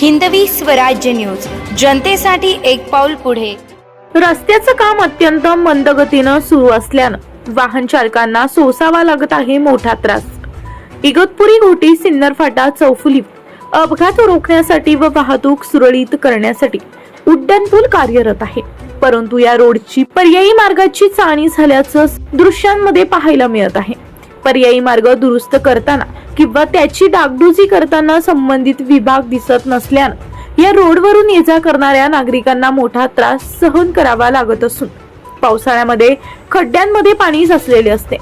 Hindavi Swarajya news. जनतेसाठी एक पाऊल पुढे. रस्त्याचं काम अत्यंत मंदगतीनं सुरू असल्यानं वाहन चालकांना सोसावा लागत आहे मोठा त्रास. इगतपुरी घोटी सिन्नर फाटा चौफुली अपघात रोखण्यासाठी व वाहतूक सुरळीत करण्यासाठी उड्डाणपूल कार्यरत आहे. परंतु या रोडची पर्यायी मार्गाची चाणी झाल्याचं दृश्यांमध्ये पाहायला मिळत आहे. पर्यायी मार्ग दुरुस्त करताना किंवा त्याची डागडुजी करताना संबंधित विभाग दिसत नसल्यानं या रोडवरून ये जा करणाऱ्या नागरिकांना मोठा त्रास सहन करावा लागत असून पावसाळ्यामध्ये खड्ड्यांमध्ये पाणी साचलेले असते.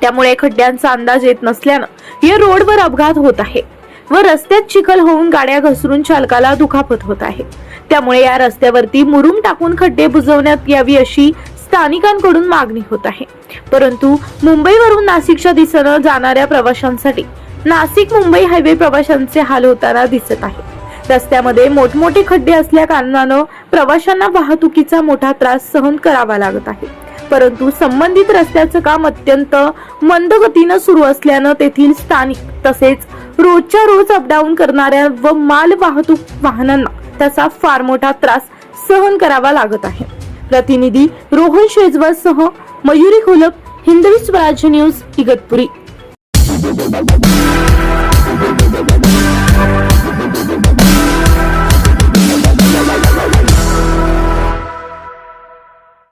त्यामुळे खड्ड्यांचा अंदाज येत नसल्यानं या रोडवर अपघात होत आहे व रस्त्यात चिखल होऊन गाड्या घसरून चालकाला दुखापत होत आहे. त्यामुळे या रस्त्यावरती मुरुम टाकून खड्डे बुजवण्यात यावी अशी स्थानिकांकडून मागणी होत आहे. परंतु मुंबईवरून नाशिकच्या दिशेनं जाणाऱ्या प्रवाशांसाठी नाशिक मुंबई हायवे प्रवाशांचे हाल होताना दिसत आहे. रस्त्यामध्ये मोठमोठे खड्डे असल्या कारणानं प्रवाशांना वाहतुकीचा मोठा त्रास सहन करावा लागत आहे. परंतु संबंधित रस्त्याचं काम अत्यंत मंदगतीनं सुरू असल्यानं तेथील स्थानिक तसेच रोजच्या रोज अपडाऊन करणाऱ्या व माल वाहतूक वाहनांना त्याचा फार मोठा त्रास सहन करावा लागत आहे. प्रतिनिधी रोहन शेजवाल सह मयुरी खोलप हिंदवी स्वराज्य न्यूज इगतपुरी.